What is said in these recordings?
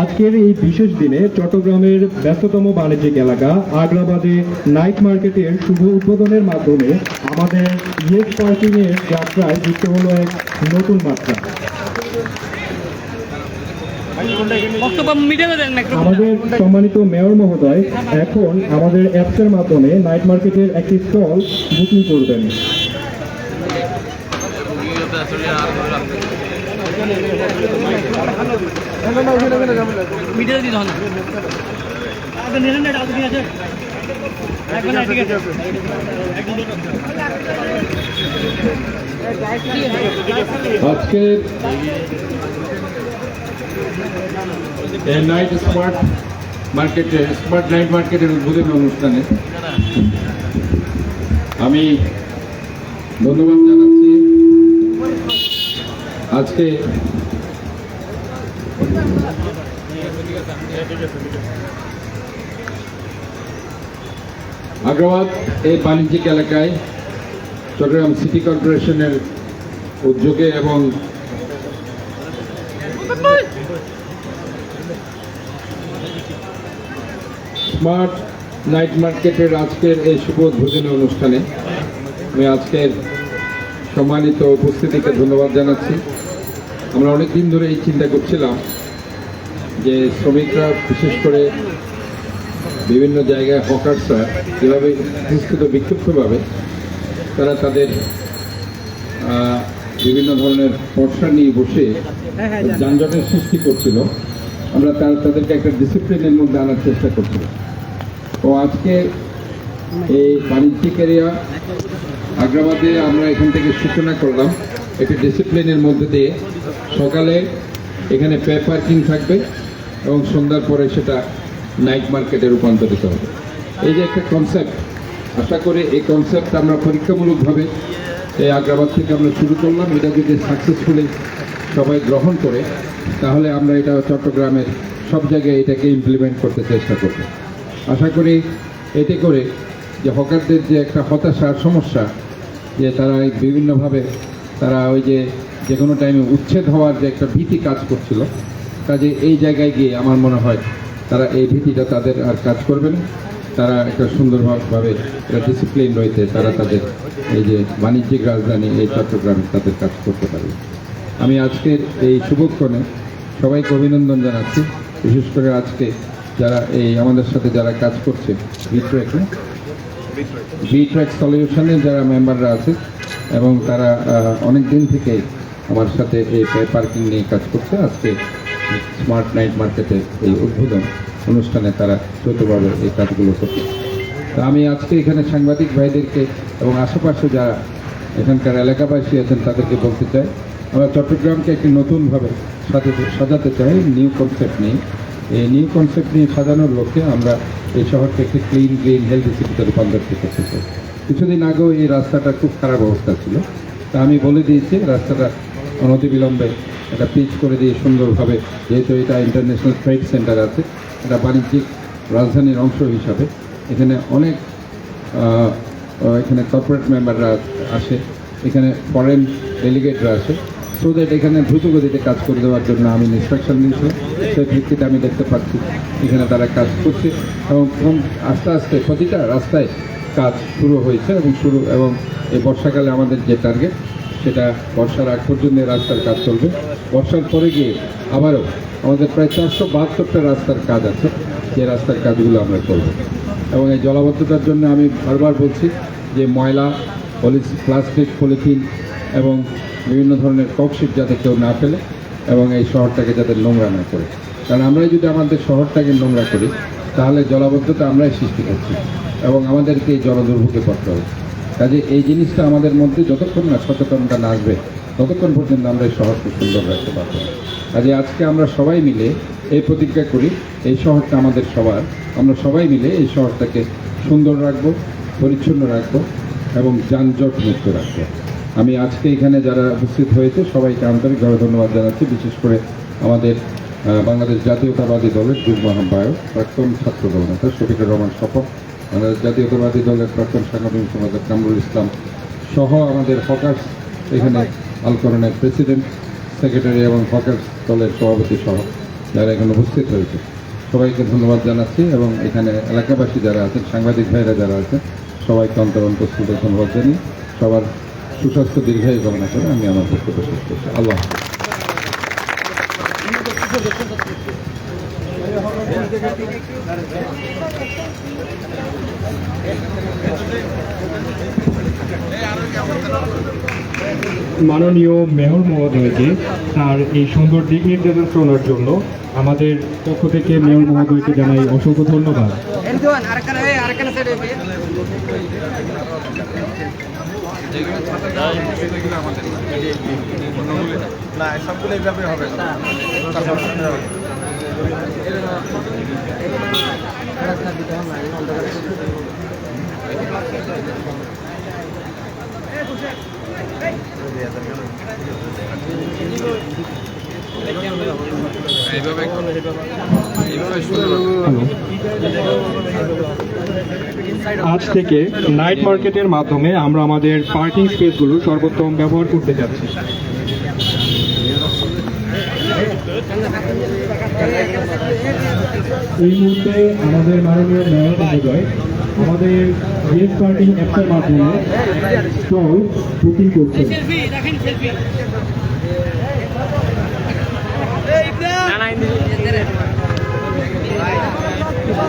আজকের এই বিশেষ দিনে চট্টগ্রামের ব্যস্ততম বাণিজ্যিক এলাকা আগ্রাবাদে নাইট মার্কেটের শুভ উদ্বোধনের মাধ্যমে আমাদের ইয়েস পার্কিং এর যাত্রায় যুক্ত হলো এক নতুন মাত্রা। আমাদের সম্মানিত মেয়র মহোদয় এখন আমাদের অ্যাপসের মাধ্যমে নাইট মার্কেটের একটি স্টল বুকিং করবেন। মিডিয়া দিতে আছে। আজকে নাইট স্মার্ট মার্কেটে স্মার্ট নাইট মার্কেটের উদ্বোধনী অনুষ্ঠানে আমি ধন্যবাদ জানাচ্ছি। আজকে আগ্রাবাদ এই বাণিজ্যিক এলাকায় চট্টগ্রাম সিটি কর্পোরেশনের উদ্যোগে এবং স্মার্ট নাইট মার্কেটের আজকের এই শুভ উদ্বোধনী অনুষ্ঠানে আমি আজকের সম্মানিত উপস্থিতিকে ধন্যবাদ জানাচ্ছি। আমরা অনেক দিন ধরে এই চিন্তা করছিলাম যে শ্রমিকরা, বিশেষ করে বিভিন্ন জায়গায় হকার্সরা যেভাবে সংস্কৃত বিক্ষিপ্তভাবে তারা তাদের বিভিন্ন ধরনের পর্সা নিয়ে বসে যানজটের সৃষ্টি করছিল। আমরা তার, তাদেরকে একটা ডিসিপ্লিনের মধ্যে আনার চেষ্টা করছিলাম। তো আজকে এই বাণিজ্যিক এরিয়া আগ্রাবাদে আমরা এখান থেকে সূচনা করলাম একটি ডিসিপ্লিনের মধ্যে দিয়ে। সকালে এখানে পে পার্কিং থাকবে এবং সন্ধ্যার পরে সেটা নাইট মার্কেটে রূপান্তরিত হবে। এই যে একটা কনসেপ্ট আশা করি এই কনসেপ্ট আমরা পরীক্ষামূলকভাবে এই আগ্রাবাদ থেকে আমরা শুরু করলাম। এটা যদি সাকসেসফুলি সবাই গ্রহণ করে, তাহলে আমরা এটা চট্টগ্রামের সব জায়গায় এটাকে ইমপ্লিমেন্ট করতে চেষ্টা করব। আশা করি এতে করে যে হকারদের যে একটা হতাশার সমস্যা যে তারা বিভিন্নভাবে তারা ওই যে যে কোনো টাইমে উচ্ছেদ হওয়ার যে একটা ভীতি কাজ করছিল, কাজে এই জায়গায় গিয়ে আমার মনে হয় তারা এই ভীতিটা তাদের আর কাজ করবে না। তারা একটা সুন্দরভাবে একটা ডিসিপ্লিন রয়েছে তারা তাদের এই যে বাণিজ্যিক রাজধানী এই চট্টগ্রামে তাদের কাজ করতে পারবে। আমি আজকের এই শুভক্ষণে সবাইকে অভিনন্দন জানাচ্ছি। বিশেষ করে আজকে যারা এই আমাদের সাথে যারা কাজ করছে, মিত্র বি ট্র্যাক সলিউশনের যারা মেম্বাররা আছে এবং তারা অনেক দিন থেকে আমার সাথে এই পার্কিং নিয়ে কাজ করছে, আজকে স্মার্ট নাইট মার্কেটে এই উদ্বোধন অনুষ্ঠানে তারা দ্রুতভাবে এই কাজগুলো করছে। তো আমি আজকে এখানে সাংবাদিক ভাইদেরকে এবং আশেপাশে যারা এখানকার এলাকাবাসী আছেন তাদেরকে বলতে চাই, আমরা চট্টগ্রামকে একটি নতুনভাবে সাজাতে চাই নিউ কনসেপ্ট নিয়ে। এই নিউ কনসেপ্ট নিয়ে সাজানোর লক্ষ্যে আমরা এই শহরকে একটি ক্লিন গ্রিন হেলদি সিটিতে রূপান্তরিত করতে চাই। কিছুদিন আগেও এই রাস্তাটা খুব খারাপ অবস্থা ছিল। তা আমি বলে দিয়েছি, রাস্তাটা অনতিবিলম্বে একটা পিচ করে দিয়ে সুন্দরভাবে, যেহেতু এটা ইন্টারন্যাশনাল ট্রেড সেন্টার আছে, এটা বাণিজ্যিক রাজধানীর অংশ হিসাবে। এখানে অনেক এখানে কর্পোরেট মেম্বাররা আসে, এখানে ফরেন ডেলিগেটরা আসে। সো দ্যাট এখানে দ্রুত গতিতে কাজ করে দেওয়ার জন্য আমি ইনস্ট্রাকশন দিয়েছিলাম সেই ভিত্তিতে আমি দেখতে পাচ্ছি এখানে তারা কাজ করছে এবং আস্তে আস্তে প্রতিটা রাস্তায় কাজ শুরু হয়েছে এবং শুরু এবং এই বর্ষাকালে আমাদের যে টার্গেট সেটা বর্ষার আগ পর্যন্ত রাস্তার কাজ চলবে। বর্ষার পরে গিয়ে আবারও আমাদের প্রায় চারশো বাহাত্তরটা রাস্তার কাজ আছে। যে রাস্তার কাজগুলো আমরা করব। এবং এই জলাবদ্ধতার জন্য আমি বারবার বলছি যে ময়লা প্লাস্টিক, পলিথিন এবং বিভিন্ন ধরনের ককশিট যাতে কেউ না ফেলে এবং এই শহরটাকে যাতে নোংরা না করে। কারণ আমরাই যদি আমাদের শহরটাকে নোংরা করি, তাহলে জলাবদ্ধতা আমরাই সৃষ্টি করছি এবং আমাদেরকে এই জলদুর্ভোগে পড়তে হবে। কাজে এই জিনিসটা আমাদের মধ্যে যতক্ষণ না সচেতনতা না আসবে, ততক্ষণ পর্যন্ত আমরা এই শহরকে সুন্দর রাখতে পারব কাজে আজকে আমরা সবাই মিলে এই প্রতিজ্ঞা করি, এই শহরটা আমাদের সবার। আমরা সবাই মিলে এই শহরটাকে সুন্দর রাখব, পরিচ্ছন্ন রাখব এবং যানজট মুক্ত রাখতে আমি আজকে এখানে যারা উপস্থিত হয়েছে, সবাইকে আন্তরিকভাবে ধন্যবাদ জানাচ্ছি। বিশেষ করে আমাদের বাংলাদেশ জাতীয়তাবাদী দলের যুগ্ম আহ্বায়ক, প্রাক্তন ছাত্র দল নেতা শফিকুর রহমান শপথ বাংলাদেশ জাতীয়তাবাদী দলের প্রাক্তন সাংগঠনিক সম্পাদক কামরুল ইসলাম সহ আমাদের হকার্স, এখানে আলকরণের প্রেসিডেন্ট, সেক্রেটারি এবং হকার্স দলের সভাপতি সহ যারা এখানে উপস্থিত হয়েছে। সবাইকে ধন্যবাদ জানাচ্ছি এবং এখানে এলাকাবাসী যারা আছেন, সাংবাদিক ভাইরা যারা আছেন সবাইকে অন্তর অন্তঃস্থিত ধন্যবাদ জানিয়ে সবার সুস্বাস্থ্য দীর্ঘায়ু কামনা করে আমি আমার বক্তব্য শেষ করছি। আল্লাহ মাননীয় মেয়র মহোদয়কে তার এই সুন্দর দিক নির্দেশনার জন্য আমাদের পক্ষ থেকে মেয়র মহোদয়কে জানাই অসংখ্য ধন্যবাদ। আরেকখানে এই আরেকখানে সাইডে না সবগুলো এইভাবে হবে না হ্যালো আজ থেকে নাইট মার্কেটের মাধ্যমে আমরা আমাদের পার্কিং স্পেসগুলো সর্বোত্তম ব্যবহার করতে যাচ্ছি। এই মুহূর্তে আমাদের মাননীয় মেয়র মহোদয় আমাদের গেস্ট পার্কিং অ্যাপের মাধ্যমে স্টল বুকিং করছেন।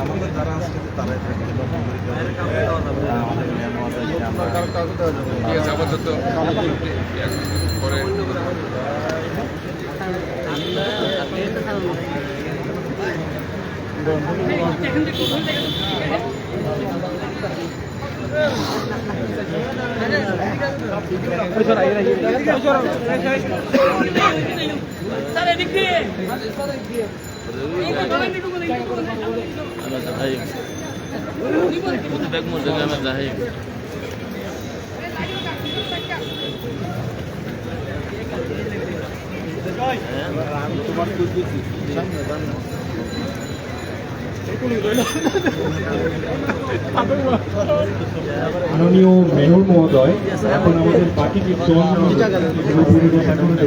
আমাদের যারা আছে তারা ঠিক আছে আপাতত পরে স্যার এদিক। দিয়ে মাননীয় মেয়র মহোদয় এখন আমাদের বাকি যে স্টলগুলো পরিদর্শন করে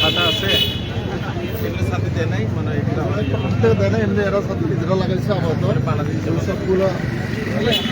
ছাতা আছে। এগুলো ছাতে দেয় নাই মানে এগুলো আমাদের দেয় না এমনি এরা ছাতে যেটা লাগাইছে আমাদের বাংলাদেশ সবগুলো ভালো আছে।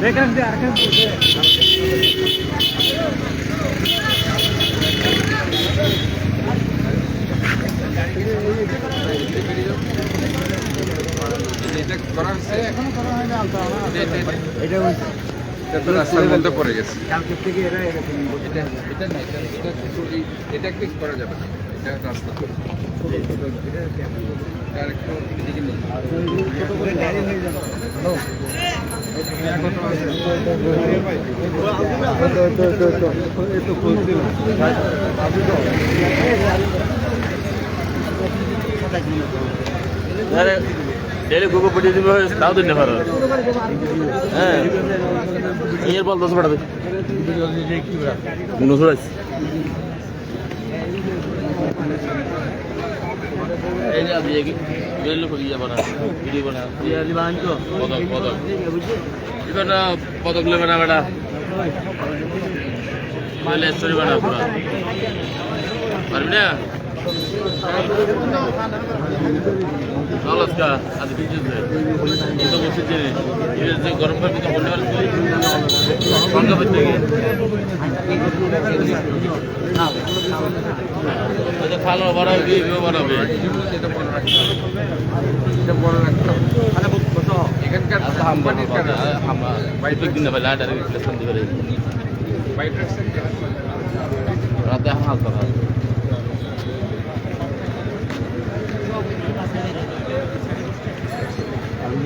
এটা এটা এটা রাস্তার মধ্যে পড়ে গেছে এটা এটা না এটা এটা এটা ক্লিক করা যাবে না রাস্তা আরেকটু এদিকে নিন। আরে ডেলি গুগো পিটিয়ে দিবে, তাও দিন পারো। হ্যাঁ। এর বল দশ পাঠাবে। নসুর আছে। এই যে আপনি গেলে ইয়ে বানা ভিডিও বানা পদক পদক এটা পদক লেবে না বেটা স্টোরি বানা পুরো পারবি না নমস্কার আজ বিদ্যুৎ তো বসে যে যে গরম পানি তো বলতে পারছি সঙ্গে বসে গিয়ে আচ্ছা ভালো বানাবে ভিডিও বানাবে এটা বড় রাখতে হবে। এটা না রাতে হাল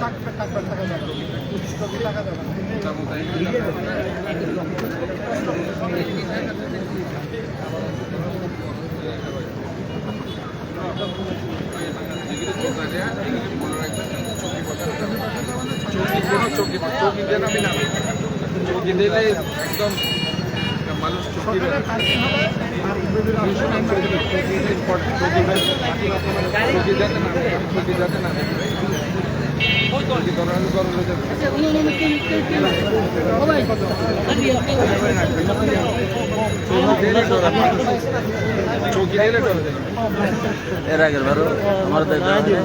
তো হাত দতো Yes. চৌকি কোনো চৌকি চৌকি দেন আমি না চৌকি দিলে একদম মানুষ চৌকি চৌকি দেন চৌকি যাতে না এর আগের বারো আমার দেখা এইখানে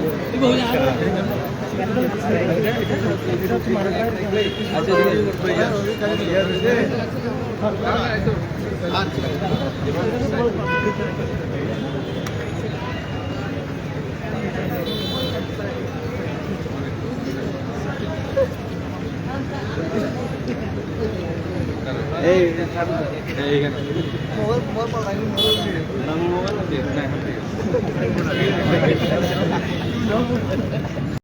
না, এখন ঠিক আছে।